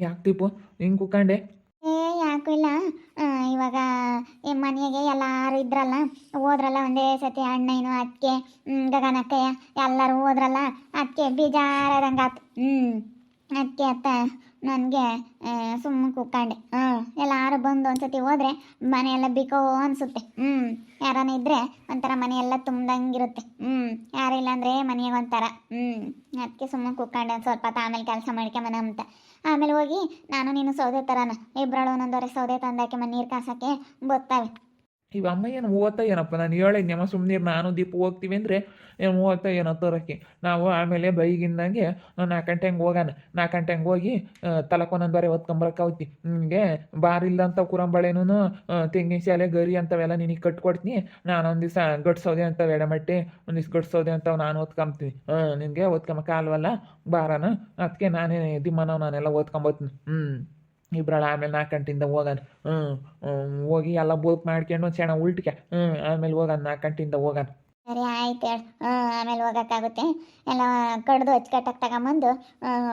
ಯಾಕೆ ದೀಪು ಹಿಂಗೆ ಕುಕ್ಕಂಡೆ ಏ ಯಾಕೂ ಇಲ್ಲ. ಆ, ಇವಾಗ ಈ ಮನೆಗೆ ಎಲ್ಲಾರು ಇದ್ರಲ್ಲ ಹೋದ್ರಲ್ಲ ಒಂದೇ ಸತಿ ಅಣ್ಣಯ್ಯನು ಅದಕ್ಕೆ ಗಗನಕ್ಕಯ್ಯ ಎಲ್ಲರೂ ಹೋದ್ರಲ್ಲ ಅದಕ್ಕೆ ಆತು ಹ್ಞೂ ಅದಕ್ಕೆ ಅತ್ತ ನನಗೆ ಸುಮ್ಮನೆ ಕೂತ್ಕೊಂಡೆ. ಹ್ಞೂ ಎಲ್ಲಾರು ಬಂದು ಒಂದ್ಸತಿ ಹೋದ್ರೆ ಮನೆಯೆಲ್ಲ ಬಿಕೋ ಅನಿಸುತ್ತೆ. ಹ್ಞೂ ಯಾರನ್ನ ಇದ್ದರೆ ಒಂಥರ ಮನೆಯೆಲ್ಲ ತುಂಬ್ದಂಗಿರುತ್ತೆ. ಹ್ಞೂ ಯಾರಿಲ್ಲ ಅಂದರೆ ಮನೆಗೆ ಒಂಥರ. ಹ್ಞೂ ಅದಕ್ಕೆ ಸುಮ್ಮನೆ ಕೂತ್ಕೊಂಡೆ ಒಂದು ಸ್ವಲ್ಪ, ಆಮೇಲೆ ಕೆಲಸ ಮಾಡ್ಕೊಂಬನ ಅಂತ. ಆಮೇಲೆ ಹೋಗಿ ನಾನು ನೀನು ಸೌದೆ ತರನ. ಇಬ್ಬರಳು ಒಂದೊಂದವರೆ ಸೌದೆ ತಂದಾಕೆ ಮನೆ ನೀರು ಕಾಸಕ್ಕೆ ಬತ್ತಾವೆ. ಇವ ಅಮ್ಮ ಏನು ಮೂವತ್ತ ಏನಪ್ಪ, ನಾನು ಹೇಳಿದ್ನಮ್ಮ ಸುಮ್ಮನೆ ನಾನು ದೀಪ ಹೋಗ್ತೀವಿ ಅಂದರೆ ಏನು ಮೂವತ್ತ ಏನೋ ತರೋಕ್ಕೆ ನಾವು ಆಮೇಲೆ ಬೈಗಿಂದಂಗೆ ನಾಲ್ಕು ಗಂಟೆ ಹಂಗೆ ಹೋಗೋಣ, ನಾಲ್ಕು ಗಂಟೆ ಹಂಗೆ ಹೋಗಿ ತಲಕೊಂದೊಂದು ಬಾರಿ ಹೊತ್ಕೊಂಬರಕ್ಕಾಗ್ತಿ ನಿಮಗೆ ಬಾರಿಲ್ಲ ಅಂತ ಕುರಂಬಳೆನೂ ತೆಂಗಿನ ಶಾಲೆ ಗರಿ ಅಂಥವೆಲ್ಲ ನಿನಗೆ ಕಟ್ಕೊಡ್ತೀನಿ. ನಾನು ಒಂದು ದಿವಸ ಗಟ್ಸೋದೆ ಅಂತ ಎಡಮಟ್ಟೆ ಒಂದು ದಿವ್ಸ ಗಟ್ಸೋದೆ ಅಂತ ನಾನು ಓದ್ಕೊಂಬ್ತೀನಿ ನಿನಗೆ ಓದ್ಕೊಂಬಕ್ಕಾಲ್ವಲ್ಲ ಬಾರನ? ಅದಕ್ಕೆ ನಾನೇ ದಿಮ್ಮನವ್ ನಾನೆಲ್ಲ ಓದ್ಕೊಂಬತ್ತೀನಿ ಹ್ಞೂ ಇಬ್ರಳ ಆಮೇಲೆ ನಾಲ್ಕು ಗಂಟೆಯಿಂದ ಹೋಗನ್. ಹ್ಞೂ ಹೋಗಿ ಎಲ್ಲ ಬುಕ್ ಮಾಡ್ಕೊಂಡು ಒಂದು ಸಣ್ಣ ಉಲ್ಟಿಕೆ. ಹ್ಞೂ ಆಮೇಲೆ ಹೋಗನ್ ನಾಲ್ಕು ಗಂಟೆಯಿಂದ ಹೋಗೋಣ ಸರಿ, ಆಯ್ತು ಹೇಳು. ಆಮೇಲೆ ಹೋಗೋಕ್ಕಾಗುತ್ತೆ. ಎಲ್ಲ ಕಡ್ದು ಅಚ್ಚುಕಟ್ಟಾಗಿ ತಗೊಂಬಂದು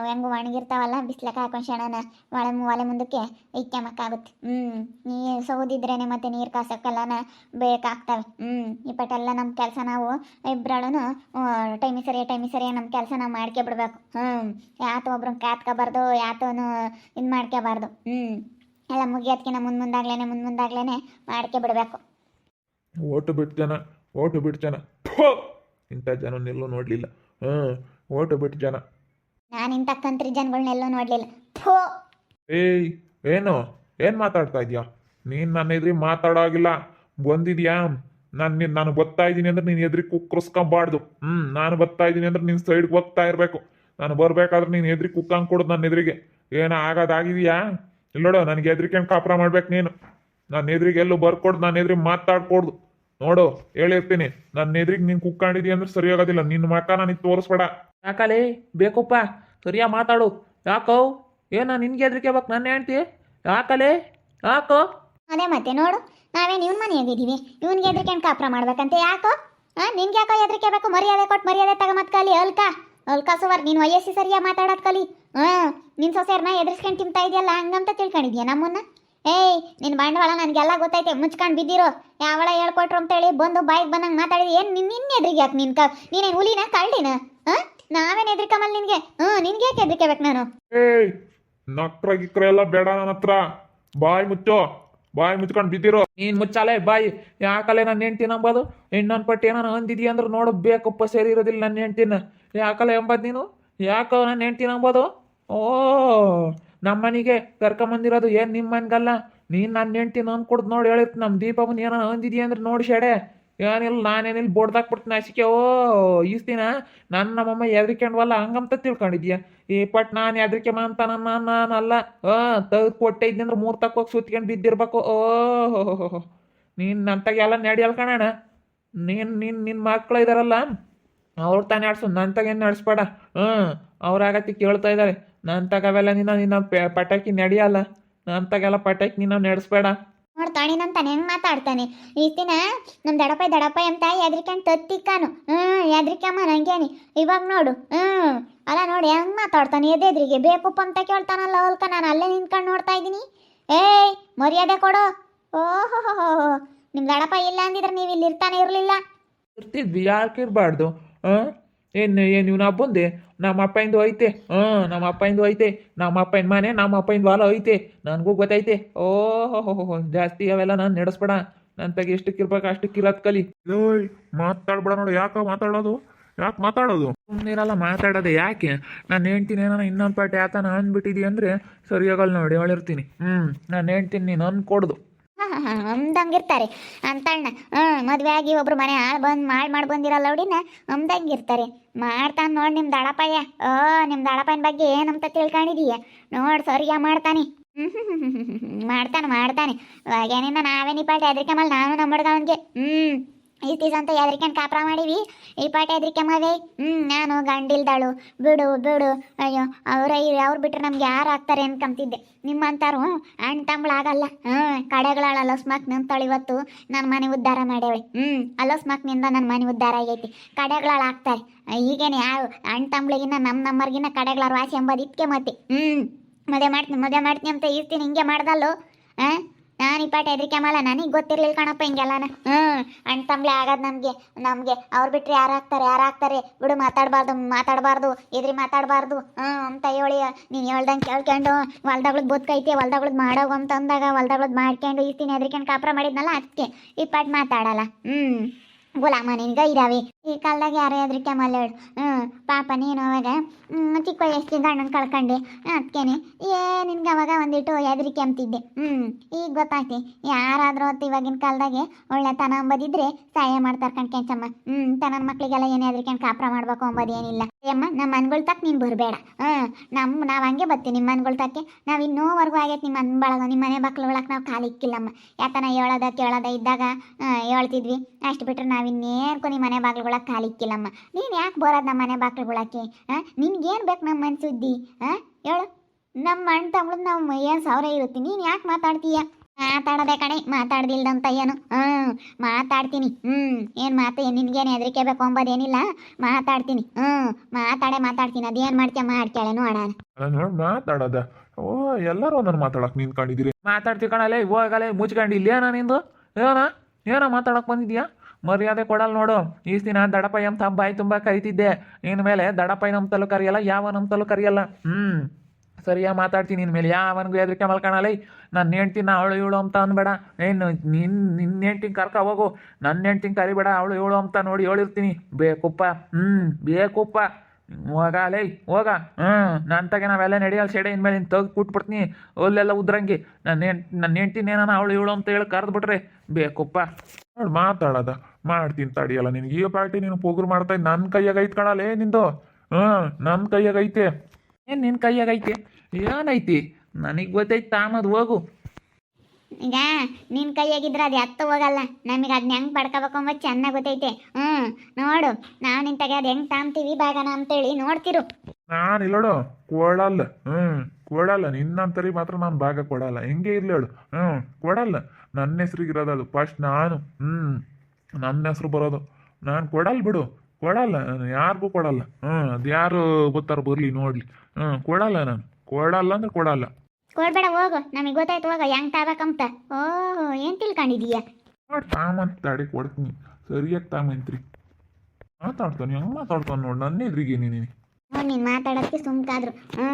ಹೆಂಗು ಒಣಗಿರ್ತಾವಲ್ಲ ಬಿಸ್ಲಕ್ಕೆ ಹಾಕೊಂಡು ಶಣನ ಒಳೆ ಒಲೆ ಮುಂದಕ್ಕೆ ಇಕ್ಕಮಕ್ಕಾಗುತ್ತೆ ಹ್ಞೂ ನೀ ಸೌದಿದ್ರೇ ಮತ್ತೆ ನೀರು ಕಾಸೋಕ್ಕೆಲ್ಲನ ಬೇಕಾಗ್ತವೆ. ಹ್ಞೂ ಇಪ್ಪಟ್ಟೆಲ್ಲ ನಮ್ಮ ಕೆಲಸ ನಾವು ಇಬ್ಬರಳು ಟೈಮಿ ಸರಿ ಟೈಮಿ ಸರಿ ನಮ್ಮ ಕೆಲಸ ನಾವು ಮಾಡ್ಕೊಬಿಡ್ಬೇಕು ಹ್ಞೂ ಯಾತು ಒಬ್ರು ಕಾತ್ಕೋಬಾರ್ದು, ಯಾತನು ಇದು ಮಾಡ್ಕೋಬಾರ್ದು ಹ್ಞೂ ಎಲ್ಲ ಮುಗಿಯೋದ್ಕಿಂತ ಮುಂದೆ ಮುಂದಾಗ್ಲೇ ಮುಂದೆ ಮುಂದಾಗ್ಲೇ ಮಾಡ್ಕೊಬಿಡ್ಬೇಕು ಓಟು ಬಿಡ್ತೇನೆ ಓಟು ಬಿಟ್ಟು ಜನ. ಥೋ! ಇಂಥ ಜನ ಎಲ್ಲೂ ನೋಡಲಿಲ್ಲ. ಹ್ಞೂ ಓಟು ಬಿಟ್ಟು ಜನ. ನಾನು ಇಂಥ ಕಂತ್ರಿ ಜನಗಳನ್ನೆಲ್ಲೂ ನೋಡಲಿಲ್ಲ. ಥೋ! ಏಯ್ ಏನು? ಏನು ಮಾತಾಡ್ತಾ ಇದೀಯಾ? ನೀನು ನನ್ನ ಎದುರಿ ಮಾತಾಡೋಗಿಲ್ಲ. ಬಂದಿದ್ಯಾ? ನಾನು ನೀನು ನಾನು ಬರ್ತಾ ಇದ್ದೀನಿ ಅಂದ್ರೆ ನೀನು ಎದ್ರಿ ಕುಕ್ಕರ್ಸ್ಕೊಂಬಾರ್ದು ಹ್ಞೂ ನಾನು ಬರ್ತಾ ಇದ್ದೀನಿ ಅಂದ್ರೆ ನಿನ್ನ ಸೈಡ್ಗೆ ಹೋಗ್ತಾ ಇರಬೇಕು. ನಾನು ಬರಬೇಕಾದ್ರೆ ನೀನು ಎದುರಿ ಕುಕ್ಕಂಗೆ ಕೊಡೋದು ನನ್ನ ಎದುರಿಗೆ. ಏನು ಆಗೋದಾಗಿದೆಯಾ? ಇಲ್ಲೋಡು ನನಗೆ ಎದ್ರಿಕೊಂಡು ಕಾಪುರ ಮಾಡ್ಬೇಕು ನೀನು. ನಾನು ಎದುರಿಗೆ ಎಲ್ಲೂ ಬರ್ಕೊಡ್ದು ನಾನು ಎದುರಿಗೆ ಮಾತಾಡ್ಕೊಡ್ದು. ನೋಡು ಹೇಳಿರ್ತೀನಿ. ನನ್ನ ಎದುರಿಗೆ ನೀನು ಕುಕ್ಕೊಂಡಿದೀಯ ಅಂದ್ರೆ ಸರಿ ಆಗೋದಿಲ್ಲ ನಿನ್ನ ಮಕ್ಕ ನನಗೆ ತೋರಿಸ್ಬೇಡ. ಯಾಕಲೇ? ಬೇಕಪ್ಪ. ಸರಿಯಾ ಮಾತಾಡು. ಯಾಕೋ? ಏನ ನಿನ್ಗೆ ಹೆದರಿಕೆ ಬೇಕು ನನ್ನ ಹೇಳ್ತಿ ಯಾಕಲೇ? ಯಾಕೋ? ಅದೇ ಮತ್ತೆ ನೋಡು. ನಾವೇನು ಇವನ್ ಮನೆಯಾಗಿದ್ದೀವಿ. ಇವನ್ಗೆ ಎದ್ರಿಕೆಂಡು ಕಾಪ್ರ ಮಾಡ್ಬೇಕಂತ. ಯಾಕೋ? ಹಾಂ ನಿನ್ಗೆ ಯಾಕೋ ಎದ್ರಿಕೆ ಬೇಕು ಮರ್ಯಾದೆ ಕೊಟ್ಟು ಮರ್ಯಾದೆ ತಗೊಂಬತ್ ಕಲಿ ಅಲ್ಕ? ಅಲ್ಕ ಸುವರ್ ನೀನು ವಯಸ್ಸಿ ಸರಿಯಾಗಿ ಮಾತಾಡೋದ್ ಕಲಿ? ಹಾಂ ನಿನ್ನ ಸೊಸೆಯರ್ನ ಎದುರಿಸ್ಕೊಂಡು ತಿಂತಾ ಇದೆಯಲ್ಲ? ಹಂಗಂತ ತಿಳ್ಕೊಂಡಿದ್ಯಾ ನಮ್ಮನ್ನ? ಏಯ್ ನಿನ್ನ ಬಂಡವಾಳ ನನಗೆಲ್ಲ ಗೊತ್ತೈತೆ. ಮುಚ್ಕೊಂಡು ಬಿದ್ದಿರೋ. ಯಾವಳ ಹೇಳ್ಕೊಟ್ರು ಅಂತೇಳಿ ಬಂದು ಬಾಯಿಗೆ ಬಂದಂಗೆ ಮಾತಾಡಿದಿ ಏನು ನಿನ್ನ ನಿನ್ನ ಎದ್ರಿಗೆ ಯಾಕೆ ನಿನ್ ಕ ನೀನೇನು ಹುಲಿನ ಕಳ್ಳಿನ? ಹಾಂ? ನಾವೇನು ಎದ್ರಿಕಮಲ್ ನಿನಗೆ? ಹ್ಞೂ ನಿನ್ಗೆ ಯಾಕೆ ಎದ್ರಿಕೆ ಬೇಕು ನಾನು? ಏಯ್ ನಕ್ರ ಗಿಕ್ರ ಎಲ್ಲ ಬೇಡ ನನ್ನ ಹತ್ರ. ಬಾಯ್ ಮುಚ್ಚೋ. ಬಾಯ್ ಮುಚ್ಕೊಂಡು ಬಿದ್ದಿರೋ. ನೀನ್ ಮುಚ್ಚಾಲೆ ಬಾಯಿ. ಯಾಕಲೆ ನನ್ನ ಹೆಂಡ್ತಿ ನಂಬೋದು? ಇನ್ನೊಂದು ಪಟ್ಟಿ ಏನಾನ ಅಂದಿದ್ಯಾ ಅಂದ್ರೆ ನೋಡು ಬೇಕಪ್ಪ ಸೇರಿ ಇರೋದಿಲ್ಲ ನನ್ನ ಹೆಂಡ್ತಿನ. ಯಾಕಲೆ ಎಂಬದ್ ನೀನು? ಯಾಕೋ ನನ್ನ ಹೆಂಡ್ತಿ ನಂಬೋದು? ಓ ನಮ್ಮನಿಗೆ ಕರ್ಕೊಂಬಂದಿರೋದು ಏನು ನಿಮ್ಮ ಮನ್ಗಲ್ಲ ನೀನು ನನ್ನ ಹೆಂಡ್ತಿ ಕೊಡ್ ನೋಡಿ ಹೇಳಿರ್ತೀನಿ ನಮ್ಮ ದೀಪವನ್ ಏನೋ ಅಂದಿದ್ಯಾ ಅಂದ್ರೆ ನೋಡಿ ಶೇಡೆ. ಏನಿಲ್ಲ, ನಾನೇನಿಲ್ಲ ಬೋಡ್ದಾಕ್ಬಿಡ್ತೀನಿ ಅಸಿಕೆ ಓ ಈಸ್ತಿನ ನನ್ನ ನಮ್ಮಮ್ಮ ಎದ್ರಿಕೊಂಡ್ವಲ್ಲ ಹಂಗಂತ ತಿಳ್ಕೊಂಡಿದ್ಯಾ? ಈ ಪಟ್ ನಾನು ಎದ್ರಿಕೆ ಅಂತ ನಾನು ನಾನಲ್ಲ ಹಾಂ ತೆಗೆದು ಕೊಟ್ಟೆ ಇದ್ದಂದ್ರೆ ಮೂರು ತಕ್ಕೋಗಿ ಸುತ್ಕೊಂಡು ಬಿದ್ದಿರ್ಬೇಕು. ಓ ನೀನು ನಂತಾಗೆಲ್ಲ ನಡೆಯಲ್ಲ ಕಣಣ್ಣ. ನೀನು ನಿನ್ನ ನಿನ್ನ ಮಕ್ಳು ಇದಾರಲ್ಲ, ಅವ್ರು ತಾನೇ ಆಡ್ಸು ನನ್ನ ತಗೇನು ನಡೆಸ್ಬೇಡ. ಹ್ಞೂ ಅವ್ರಾಗತ್ತಿ ಕೇಳ್ತಾ ಇದ್ದಾರೆ ನನ್ನ ತಗವೆಲ್ಲ ನಿನ್ನ ನಿನ್ನ ಪಟಾಕಿ ನಡೆಯಲ್ಲ ನನ್ನ ತಗೆಲ್ಲ ಪಟಾಕಿ ನಿನ್ನ ನಡೆಸ್ಬೇಡ. ನೋಡ್ತಾನೆ ನಂತಾನೆ ಹೆಂಗ್ ಮಾತಾಡ್ತಾನೆ. ಈ ದಿನ ನಮ್ ದಡಪ ದಡಪ ಅಂತ ಎದ್ರಿಕೊಂಡು ತತ್ತಿಕ್ಕಾನು. ಹ್ಮ್ ಎದ್ರಿಕಮ್ಮ ನಂಗೇನಿ. ಇವಾಗ ನೋಡು. ಹ್ಮ್ ಅಲ್ಲ ನೋಡಿ ಹೆಂಗ್ ಮಾತಾಡ್ತಾನೆ ಎದೆದ್ರಿಗೆ ಬೇಕುಪ್ಪ ಅಂತ ಕೇಳ್ತಾನಲ್ಲ ಹೋಲ್ಕ ನಾನು ಅಲ್ಲೇ ನಿಂತ್ಕೊಂಡು ನೋಡ್ತಾ ಇದ್ದೀನಿ. ಏಯ್ ಮರ್ಯಾದೆ ಕೊಡು. ಓಹೋ ನಿಮ್ ದಡಪ ಇಲ್ಲ ಅಂದಿದ್ರೆ ನೀವು ಇಲ್ಲಿ ಇರ್ತಾನೆ ಇರ್ಲಿಲ್ಲ. ಇರ್ತಿದ್ವಿ ಯಾಕೆ ಇರಬಾರ್ದು? ಹಾಂ ಏನು ಏನು ನಾ ಬಂದೆ ನಮ್ಮ ಅಪ್ಪಂದು ಐತೆ. ಹಾಂ ನಮ್ಮ ಅಪ್ಪಂದು ಐತೆ. ನಮ್ಮ ಅಪ್ಪನ ಮನೆ ನಮ್ಮ ಅಪ್ಪಂದು ಹೊಲ ಐತೆ. ನನಗೂ ಗೊತ್ತೈತೆ. ಓಹೋ ಜಾಸ್ತಿ ಅವೆಲ್ಲ ನಾನು ನಡೆಸ್ಬೇಡ. ನನ್ನ ತಗ ಎಷ್ಟು ಕಿರ್ಬೇಕು ಅಷ್ಟಕ್ಕೆ ಇರೋದು ಕಲಿ ಓಯ್ ಮಾತಾಡ್ಬೇಡ ನೋಡು. ಯಾಕೋ ಮಾತಾಡೋದು? ಯಾಕೆ ಮಾತಾಡೋದು? ಸುಮ್ಮನಿರಲ್ಲ ಮಾತಾಡೋದೆ ಯಾಕೆ? ನಾನು ಹೇಳ್ತೀನಿ ನಾನು ಇನ್ನೊಂದು ಪಾಟಿ ಆತನ ಅಂದ್ಬಿಟ್ಟಿದಿ ಅಂದರೆ ಸರಿಯಾಗಲ್ಲ ನೋಡಿ ಹೇಳಿರ್ತೀನಿ ಹ್ಞೂ ನಾನು ಹೇಳ್ತೀನಿ ನೀನು ಅಂದ್ಕೊಡ್ದು ಅಂದಂಗಿರ್ತಾರೆ ಅಂತಣ್ಣ, ಹ್ಞೂ, ಮದುವೆ ಆಗಿ ಒಬ್ರು ಮನೆ ಹಾಳು ಬಂದು ಮಾಡಿ ಮಾಡಿ ಬಂದಿರಲ್ಲ ಅವಡಿನ ಅಂದಂಗಿರ್ತಾರೆ ಮಾಡ್ತಾನೆ ನೋಡಿ ನಿಮ್ಮ ದಳಪಯ್ಯ. ಓ ನಿಮ್ಮ ದಳಪಯ್ಯನ ಬಗ್ಗೆ ಏನಂತ ತಿಳ್ಕೊಂಡಿದೀಯ? ನೋಡಿ ಸರಿಯ ಮಾಡ್ತಾನೆ. ಮಾಡ್ತಾನೆ ಮಾಡ್ತಾನೆ. ಇವಾಗೇನಿಂದ ನಾವೇನಿಪ್ಪ ಈ ಮೇಲೆ ನಾನು ನಮ್ಮ ಅವನಿಗೆ. ಹ್ಞೂ ಈ ದಿವಸ ಅಂತ ಹೆದ್ರಿಕೆಂಡು ಕಾಪ್ರ ಮಾಡೀವಿ. ಈ ಪಾಟಿ ಹೆದ್ರಿಕೆಮವೆ ಹ್ಞೂ ನಾನು ಗಂಡಿಲ್ದಾಳು. ಬಿಡು ಬಿಡು. ಅಯ್ಯೋ, ಅವ್ರ ಅವ್ರು ಬಿಟ್ರೆ ನಮ್ಗೆ ಯಾರು ಆಗ್ತಾರೆ ಅನ್ಕೊಂತಿದ್ದೆ. ನಿಮ್ಮಂತಾರು ಅಣ್ಣ ತಮ್ಮಳಾಗಲ್ಲ ಹ್ಞೂ ಕಡೆಗಳಾಳ ಅಲಸ್ಮಾಕ್ ನಿಂತಾಳು ಇವತ್ತು. ನನ್ನ ಮನೆ ಉದ್ಧಾರ ಮಾಡ್ಯಾವೆ ಹ್ಞೂ ಅಲಸ್ಮಾಕ್ನಿಂದ ನನ್ನ ಮನೆ ಉದ್ಧಾರ ಆಗೈತಿ. ಕಡೆಗಳಾಳ ಆಗ್ತಾರೆ. ಈಗೇನೆ ಯಾವ ಅಣ್ಣ ತಂಬಳಿಗಿನ್ನ ನಮ್ಮ ನಮ್ಮರ್ಗಿನ್ನ ಕಡೆಗಳಾರು ವಾಸಿ ಎಂಬುದು ಇದಕ್ಕೆ ಮತ್ತೆ. ಹ್ಞೂ ಮದುವೆ ಮಾಡ್ತೀನಿ ಮದುವೆ ಮಾಡ್ತೀನಿ ಅಂತ ಇರ್ತೀನಿ ಹಿಂಗೆ ಮಾಡ್ದಲ್ಲೋ? ಆ? ನಾನು ಈ ಪಾಠ ಹೆದರಿಕೆ ಮಾಡಲ್ಲ. ನನಗೆ ಗೊತ್ತಿರ್ಲಿಲ್ಲ ಕಣಪ್ಪ ಹಿಂಗೆಲ್ಲನ. ಹ್ಞೂ ಅಣ್ಣ ತಂಬ್ಲೆ ಆಗೋದು ನಮಗೆ ನಮಗೆ. ಅವ್ರು ಬಿಟ್ಟರೆ ಯಾರು ಹಾಕ್ತಾರೆ ಯಾರು ಹಾಕ್ತಾರೆ ಬಿಡು, ಮಾತಾಡಬಾರ್ದು ಮಾತಾಡಬಾರ್ದು ಎದ್ರಿ ಮಾತಾಡಬಾರ್ದು. ಹ್ಞೂ ಅಂತ ಹೇಳಿ, ನೀನು ಹೇಳ್ದಂಗೆ ಕೇಳ್ಕೊಂಡು ಹೊಲ್ದಗಳದ್ ಬದುಕೈತೆ ಹೊಲ್ದಗಳದ್ ಮಾಡೋ ಅಂತ ಅಂದಾಗ ಮಾಡ್ಕೊಂಡು ಮಾಡ್ಕೊಂಡು ಇರ್ತೀನಿ ಹೆದ್ರಿಕೊಂಡು ಕಾಪ್ರ ಮಾಡಿದ್ನಲ್ಲ ಅದಕ್ಕೆ ಈ ಪಾಠ ಮಾತಾಡಲ್ಲ. ಹ್ಞೂ ಗುಲಾಮ ನಿನ್ಗೆ ಇದಾವೆ. ಈ ಕಾಲದಾಗ ಯಾರೇ ಆದ್ರೂ ಕೆಮಲ್ ಹ್ಞೂ ಪಾಪ ನೀನು ಅವಾಗ ಹ್ಮ್, ಚಿಕ್ಕ ವಯಸ್ಸಿಂದ ಅಣ್ಣನ ಕಳ್ಕೊಂಡೆ. ಅದಕ್ಕೇನೆ ಏ ನಿನ್ಗೆ ಅವಾಗ ಒಂದಿಟ್ಟು ಹೆದರಿಕೆ ಅಂತಿದ್ದೆ ಹ್ಮ್ ಈಗ ಗೊತ್ತಾಯ್ತಿ. ಯಾರಾದ್ರೂ ಹೊತ್ತು ಇವಾಗಿನ ಕಾಲದಾಗೆ ಒಳ್ಳೆತನ ಅಂಬದಿದ್ರೆ ಸಹಾಯ ಮಾಡ್ತಾರೆ ಕಣ್ ಕೆಂಚಮ್ಮ. ಹ್ಞೂ ತನ್ನ ಮಕ್ಕಳಿಗೆಲ್ಲ ಏನೇ ಹೆದರಿಕೆಂಡು ಕಾಪ್ರ ಮಾಡ್ಬೇಕು ಅಂಬೋದು ಏನಿಲ್ಲ. ಅಮ್ಮ ನಮ್ಮ ಮನ್ಗಳ ತಕ್ಕ ನೀನು ಬರಬೇಡ. ಹಾಂ ನಮ್ಮ ನಾವು ಹಂಗೆ ಬರ್ತೀವಿ ನಿಮ್ಮ ಮನ್ಗಳ ತಕ್ಕೆ. ನಾವು ಇನ್ನೂವರೆಗೂ ಆಗೈತೆ ನಿಮ್ಮ ಮನೆ ಬಳಗ ನಿಮ್ಮ ಮನೆ ಬಕ್ಳ ಒಳಗೆ ನಾವು ಖಾಲಿ ಇಕ್ಕಿಲ್ಲಮ್ಮ ಹೇಳೋದ ಕೇಳೋದ ಇದ್ದಾಗ ಹೇಳ್ತಿದ್ವಿ ಅಷ್ಟು ಬಿಟ್ಟರೆ ನಾವು ಇನ್ನೇರ್ಕೊ ನಿಮ್ಮ ಮನೆ ಬಾಗ್ಲುಗಳಕ್ಕೆ ಖಾಲಿ ಇಕ್ಕಿಲ್ಲಮ್ಮ ನೀನು ಯಾಕೆ ಬರೋದು ನಮ್ಮ ಮನೆ ಬಾಗ್ಲುಗಳಕ್ಕೆ? ಹಾಂ ನಿನ್ಗೇನು ಬೇಕು ನಮ್ಮ ಮನೆ ಸುದ್ದಿ ಹಾಂ, ಹೇಳು. ನಮ್ಮ ಅಣ್ಣ ತಮ್ಮಳು ನಾವು ಏನು ಸಾವಿರ ಇರುತ್ತೆ? ನೀನು ಯಾಕೆ ಮಾತಾಡ್ತೀಯ? ಮಾತಾಡದೆ ಕಣೆ, ಮಾತಾಡ್ದಿಲ್ದಂತ ಏನು? ಹ್ಞೂ ಮಾತಾಡ್ತೀನಿ. ಹ್ಞೂ ಏನು ಮಾತು ನಿನ್ಗೇನು ಹೆದರಿಕೆ ಬೇಕು ಅಂಬೋದೇನಿಲ್ಲ. ಮಾತಾಡ್ತೀನಿ. ಹ್ಞೂ ಮಾತಾಡೇ ಮಾತಾಡ್ತೀನಿ. ಅದೇನು ಮಾಡ್ತೀಯ ಮಾಡ್ಕೇಳೆ ನೋಡೋಣ ನೋಡಿ ಮಾತಾಡೋದ. ಓ, ಎಲ್ಲರೂ ಒಂದೊಂದು ಮಾತಾಡಕ್ ನಿಂತ್ಕೊಂಡಿದ್ದೀರಿ ಮಾತಾಡ್ತೀವಿ ಕಣಲೆ, ಇವಾಗಲೇ ಮುಚ್ಕೊಂಡು ಇಲ್ಲೇನ ನಿಂದು? ಏನ? ಏನೋ ಮಾತಾಡಕ್ ಬಂದಿದ್ಯಾ? ಮರ್ಯಾದೆ ಕೊಡಲ್ಲ ನೋಡು. ಈಸ್ ದಿನ ದಡಪ ಅಂತ ಬಾಯಿ ತುಂಬಾ ಕರಿತಿದ್ದೆ. ಇನ್ಮೇಲೆ ದಡಪಯ್ಯ ನಮ್ಮ ತಲು ಕರಿಯಲ್ಲ ಯಾವ ನಮ್ತಲು ಕರಿಯಲ್ಲ. ಹ್ಞೂ ಸರಿಯಾ ಮಾತಾಡ್ತೀನಿ ಇನ್ಮೇಲೆ ಯಾವನಿಗೂ ಹೆದರಿಕೆ ಮಲ್ಕೊಳಲ್ಲ ನನ್ನ ಹೆಂಡ್ತೀನಿ ಅವಳು ಇವಳು ಅಂತ ಅನ್ಬೇಡ. ಏನು ನಿನ್ನ ನಿನ್ನ ಹೆಂಡ್ತಿನ ಕರ್ಕ ಹೋಗು. ನನ್ನ ಹೆಂಡ್ತಿನ ಕರಿಬೇಡ, ಅವಳು ಇವಳು ಅಂತ ನೋಡಿ ಹೇಳಿರ್ತೀನಿ. ಬೇಕುಪ್ಪ. ಹ್ಞೂ ಬೇಕುಪ್ಪ. ಹೋಗಲೇ ಹೋಗ. ಹ್ಞೂ ನನ್ನ ತಗೆ ನಾವೆಲ್ಲ ನಡೆಯಲ್ಲ ಸೆಡೆ ಇನ್ಮೇಲೆ ನೀನು ತೆಗ್ದು ಕೊಟ್ಬಿಡ್ತೀನಿ. ಅಲ್ಲೆಲ್ಲ ಉದ್ರಂಗಿ. ನನ್ನ ಹೆಂಡ್ ನನ್ನ ಹೆಂಡ್ತಿನ ಏನಾನ ಅವಳು ಇವಳು ಅಂತ ಹೇಳಿ ಕರೆದ್ಬಿಟ್ರೆ ಬೇಕುಪ್ಪ. ನೋಡಿ ಮಾತಾಡೋದ. ಮಾಡ್ತೀನಿ ತಡಿಯಲ್ಲ ನಿನಗೆ ಈ ಪಾರ್ಟಿ ನೀನು ಪೋಗ್ರು ಮಾಡ್ತಾ ನನ್ನ ಕೈಯಾಗ ಐತ್ ಕಣಲೇ ನಿಂದು. ಹಾಂ ನನ್ನ ಕೈಯಾಗ ಐತೆ. ಏನು ನಿನ್ನ ಕೈಯಾಗ ಐತಿ? ಏನೈತಿ ನನಗ್ ಗೊತ್ತೈತಿ ತಾಮದು ಹೋಗು. ಈಗ ನಿನ್ನ ಕೈಯಾಗಿದ್ರೆ ಅದು ಎತ್ತ ಹೋಗಲ್ಲ ನಮಗೆ ಅದನ್ನ ಹೆಂಗೆ ಪಡ್ಕೋಬೇಕು ಅಂಬೋದು ಚೆನ್ನಾಗಿ ಗೊತ್ತೈತೆ. ಹ್ಞೂ ನೋಡು ನಾವು ತಗ ಅದು ಹೆಂಗೆ ತಾಂತೀವಿ ಬಾಗನ ಅಂತೇಳಿ ನೋಡ್ತಿರು. ನಾನು ಇಲ್ಲೋಡು ಕೊಡಲ್ಲ. ಹ್ಞೂ ಕೊಡಲ್ಲ. ನಿನ್ನಂತರಿ ಮಾತ್ರ ನಾನು ಭಾಗ ಕೊಡಲ್ಲ. ಹೆಂಗೆ ಇರ್ಲಿ ಹೇಳು. ಹ್ಞೂ ಕೊಡಲ್ಲ. ನನ್ನ ಹೆಸ್ರಿಗೆ ಇರೋದು ಅದು. ಫಸ್ಟ್ ನಾನು. ಹ್ಞೂ ನನ್ನ ಹೆಸ್ರು ಬರೋದು. ನಾನು ಕೊಡಲ್ಲ ಬಿಡು. ಕೊಡಲ್ಲ ನಾನು ಯಾರಿಗೂ ಕೊಡಲ್ಲ. ಹ್ಮ್ ಅದು ಯಾರು ಗೊತ್ತಾರ ಬರಲಿ ನೋಡ್ಲಿ. ಹ್ಮ್ ಕೊಡಲ್ಲ ನಾನು. ಕೊಡಲ್ಲ ಅಂದ್ರೆ ಕೊಡಲ್ಲ. ಕೊಡ್ಬೇಡ ಹೋಗು. ನಮಗೆ ಗೊತ್ತಾಯ್ತು ಹೋಗ. ಹೆಂಗ್ ತಗಕಂತ ಓಹೋ ಏನು ತಿಳ್ಕೊಂಡಿದೀಯ? ನೋಡಿ ತಾಮಂತ ತಡಿ ಕೊಡ್ತೀನಿ. ಸರಿಯಾಗಿ ತಾಮಂತ್ರಿ ಮಾತಾಡ್ತಾನೆ ಹೆಂಗೆ ಮಾತಾಡ್ತಾನೆ ನೋಡಿ ನನ್ನ ಎದುರಿಗೆ ನೀನು. ಮಾತಾಡೋದಕ್ಕೆ ಸುಮ್ಕಾದ್ರು. ಹ್ಞೂ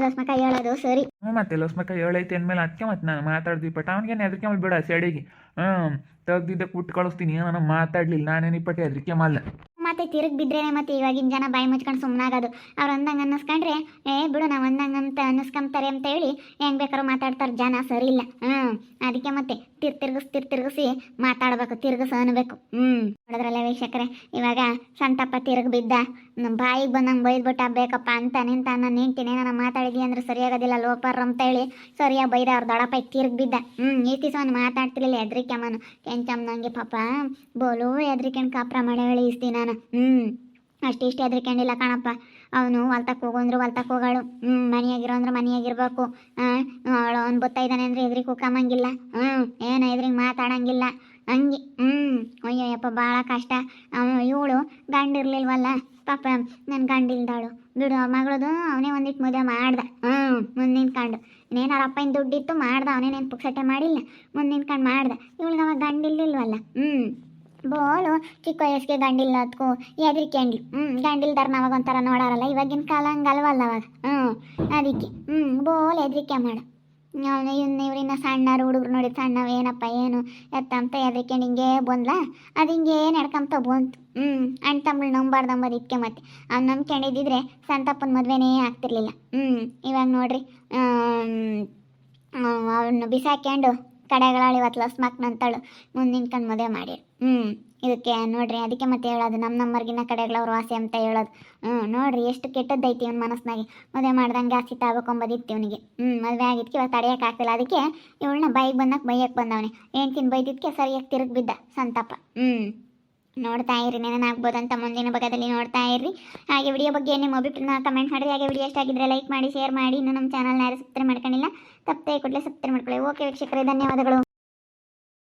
ಲಕ್ಷ್ಮಕ್ಕ ಹೇಳೋದು ಸರಿ. ಹ್ಞೂ ಮತ್ತೆ ಲಸ್ಮಕ ಹೇಳೈತಿ ಅಂದ್ಮೇಲೆ ಅದಕ್ಕೆ ಮತ್ತೆ ನಾನು ಮಾತಾಡ್ತೀವಿ ಬಟ್ ಅವ್ನಿಗೇನು ಹೆದರಿಕೆ ಬಿಡ ಸೆಡೆಗೆ. ಹ್ಞೂ ತೆಗ್ದಿದ್ದೆ ಕುಟ್ಟು ಕಳಿಸ್ತೀನಿ ನಾನು ಮಾತಾಡಲಿಲ್ಲ ನಾನೇನಿ ಇಪ್ಪಟ್ಟೆ ಹೆದರಿಕೆ ಮಾಡಲ್ಲ ಮತ್ತೆ ತಿರುಗಿ ಮತ್ತೆ ಇವಾಗಿನ ಜನ ಬಾಯಿ ಮುಚ್ಕೊಂಡು ಸುಮ್ಮನಾಗೋದು ಅವ್ರು ಅಂದಂಗೆ ಅನ್ನಿಸ್ಕೊಂಡ್ರೆ, ಏ, ಬಿಡು, ನಾವು ಅಂದಂಗೆ ಅಂತ ಅನ್ನಿಸ್ಕೊಂತಾರೆ ಅಂತ ಹೇಳಿ ಹೆಂಗೆ ಬೇಕಾದ್ರೂ ಮಾತಾಡ್ತಾರೆ, ಜನ ಸರಿ ಇಲ್ಲ. ಹ್ಞೂ ಅದಕ್ಕೆ ಮತ್ತೆ ತಿರ್ ತಿರ್ಗಿಸ್, ತಿರ್ ತಿರ್ಗಿಸಿ ಮಾತಾಡಬೇಕು, ತಿರ್ಗಿಸ್ ಅನ್ಬೇಕು. ಹ್ಞೂ ನೋಡಿದ್ರಲ್ಲ ವೀಕ್ಷಕರೇ, ಇವಾಗ ಸಂತಪ್ಪ ತಿರುಗಿ ಬಿದ್ದ. ನಮ್ಮ ಬಾಯಿಗೆ ಬಂದಂಗೆ ಬೈದ್ಬಿಟ್ಟ, ಬೇಕಪ್ಪ ಅಂತ ನಿಂತ ನಾನು ನಿಂತೀನಿ, ನಾನು ಮಾತಾಡಿದ್ವಿ ಅಂದ್ರೆ ಸರಿಯಾಗೋದಿಲ್ಲ ಲೋಪರ್ ಅಂತೇಳಿ ಸರಿಯಾಗಿ ಬೈದ, ಅವ್ರ ದೊಡ್ಡಪ್ಪ ತಿರ್ಗಿ ಬಿದ್ದ. ಹ್ಞೂ ಈತಿಸವನು ಮಾತಾಡ್ತಿರ್ಲಿಲ್ಲ ಹೆದ್ರಿಕೆಮ್ಮನು ಕೆಂಚಮ್ಮನಂಗೆ ಪಾಪ. ಬೋಲು ಹೆದ್ರಿಕೆಂಡು ಕಾಪ್ರ ಮಳೆ ಹೇಳಿ ಇಸ್ತೀನಿ ನಾನು. ಹ್ಞೂ ಅಷ್ಟಿಷ್ಟು ಹೆದ್ರಿಕೊಂಡಿಲ್ಲ ಕಣಪ್ಪ. ಅವನು ಹೊಲ್ತಕ್ಕೆ ಹೋಗು ಅಂದ್ರೆ ಹೊಲ್ತಕ್ಕೆ ಹೋಗಾಳು. ಹ್ಞೂ ಮನೆಯಾಗಿರೋ ಅಂದ್ರೆ ಮನೆಯಾಗಿರ್ಬೇಕು. ಹಾಂ ಅವಳು ಅವ್ನು ಬತ್ತಾಯಿದ್ದಾನೆ ಅಂದರೆ ಎದ್ರಿಗೆ ಕುಕ್ಕಂಗಿಲ್ಲ ಹ್ಞೂ ಏನು ಎದ್ರಿಗೆ ಮಾತಾಡಂಗಿಲ್ಲ. ಹಂಗೆ ಹ್ಞೂ ಅಯ್ಯಯ್ಯಪ್ಪ ಭಾಳ ಕಷ್ಟ. ಅವನು ಇವಳು ಗಂಡಿರ್ಲಿಲ್ವಲ್ಲ? ಪಾಪ ನನ್ನ ಗಂಡಿಲ್ದಾಳು. ಬಿಡು ಆ ಮಗಳದು ಅವನೇ ಒಂದಿಟ್ಟು ಮುದ್ದೆ ಮಾಡ್ದ. ಹ್ಞೂ ಮುಂದೆ ನಿಂತ್ಕೊಂಡು ಇನ್ನೇನಾರ ಅಪ್ಪನ ದುಡ್ಡಿತ್ತು ಮಾಡ್ದ ಅವನೇನೇನು ಪುಕ್ಸಟ್ಟೆ ಮಾಡಿಲ್ಲ. ಮುಂದೆ ನಿಂತ್ಕೊಂಡು ಮಾಡ್ದ. ಇವಳಿಗೆ ಅವಾಗ ಇಲ್ಲಿಲ್ವಲ್ಲ ಹ್ಞೂ ಬೋಳು, ಚಿಕ್ಕ ವಯಸ್ಸಿಗೆ ಗಂಡಿಲ್ಲ ಅದಕ್ಕೂ ಹೆದರಿಕೆಂಡ್ಲು. ಹ್ಞೂ ಗಂಡಿಲ್ದಾರ ನಾವಾಗ ಒಂಥರ ನೋಡಾರಲ್ಲ, ಇವಾಗಿನ ಕಾಲ ಹಂಗಲ್ವಲ್ಲ ಅವಾಗ. ಹ್ಞೂ ಅದಕ್ಕೆ. ಹ್ಞೂ ಬೋಲ್ ಹೆದರಿಕೆ ಮಾಡು. ಅವನು ಇನ್ನು ಇವ್ರಿನ್ನ ಸಣ್ಣರು ಹುಡುಗರು ನೋಡಿ ಸಣ್ಣವ ಏನಪ್ಪ, ಏನು ಎತ್ತಂತ ಎದಕ್ಕೆ ಹಿಂಗೆ ಬಂದ್ಲ? ಅದು ಹಿಂಗೆ ನಡ್ಕೊಂತ ಬಂತು ಹ್ಞೂ ಅಣ್ಣ ತಮ್ಮಳು ನಂಬಾರ್ದು ಅಂಬೋದು ಇದಕ್ಕೆ ಮತ್ತೆ. ಅವ್ನು ನಂಬ್ಕೊಂಡಿದ್ದಿದ್ರೆ ಸಂತಪ್ಪನ ಮದುವೆನೇ ಆಗ್ತಿರ್ಲಿಲ್ಲ. ಹ್ಞೂ ಇವಾಗ ನೋಡ್ರಿ ಅವನು ಬಿಸಾಕ್ಯಂಡು ಕಡೆಗಳಲ್ಲಿ ಇವತ್ತು ಲಸ್ ನಂತಳು ಮುಂದೆ ನಿಂತ್ಕೊಂಡು ಮದುವೆ ಮಾಡಿ ಹ್ಞೂ ಇದಕ್ಕೆ ನೋಡ್ರಿ, ಅದಕ್ಕೆ ಮತ್ತೆ ಹೇಳೋದು ನಮ್ಮ ನಮ್ಮರ್ಗಿನ ಕಡೆಗಳವ್ರು ವಾಸಿ ಅಂತ ಹೇಳೋದು. ಹ್ಞೂ ನೋಡ್ರಿ, ಎಷ್ಟು ಕೆಟ್ಟದ್ದೈತಿ ಇವ್ನ ಮನಸ್ಸಿನಾಗೆ. ಮದುವೆ ಮಾಡ್ದಂಗೆ ಆಸ್ತಿ ತಾಬೇಕೊಂಬದಿತ್ತು ಇವನಿಗೆ. ಹ್ಞೂ ಮದುವೆ ಆಗಿದ್ಕೆ ಇವಾಗ ತಡೆಯೋಕ್ಕಾಗ್ತಿಲ್ಲ ಅದಕ್ಕೆ ಇವಳನ್ನ ಬೈಗೆ ಬಂದಕ್ಕೆ ಬೈಯಕ್ಕೆ ಬಂದವನೆ. ಹೆಂಡ್ತಿನ ಬೈದಿದ್ಕೆ ಸರಿಯಾಗಿ ತಿರುಗಿ ಬಿದ್ದ ಸಂತಾಪ ಹ್ಞೂ ನೋಡ್ತಾ ಇರಿ ಅಂತ ಮುಂದಿನ ಭಾಗದಲ್ಲಿ ನೋಡ್ತಾ ಇರ್ರಿ. ಹಾಗೆ ವಿಡಿಯೋ ಬಗ್ಗೆ ನಿಮ್ಮ ಅಭಿಪ್ರಾಯ ಕಮೆಂಟ್ ಮಾಡಿರಿ. ಹಾಗೆ ವಿಡಿಯೋ ಇಷ್ಟ ಆಗಿದ್ರೆ ಲೈಕ್ ಮಾಡಿ, ಶೇರ್ ಮಾಡಿ. ಇನ್ನು ನಮ್ಮ ಚಾನಲ್ನ ಯಾರು ಸಬ್ಸ್ಕ್ರೈಬ್ ಮಾಡ್ಕೊಂಡಿಲ್ಲ, ತಪ್ಪದೆ ಕೂಡಲೇ ಸಬ್ಸ್ಕ್ರೈಬ್ ಮಾಡ್ಕೊಳ್ಳಿ. ಓಕೆ ವೀಕ್ಷಕರೇ, ಧನ್ಯವಾದಗಳು.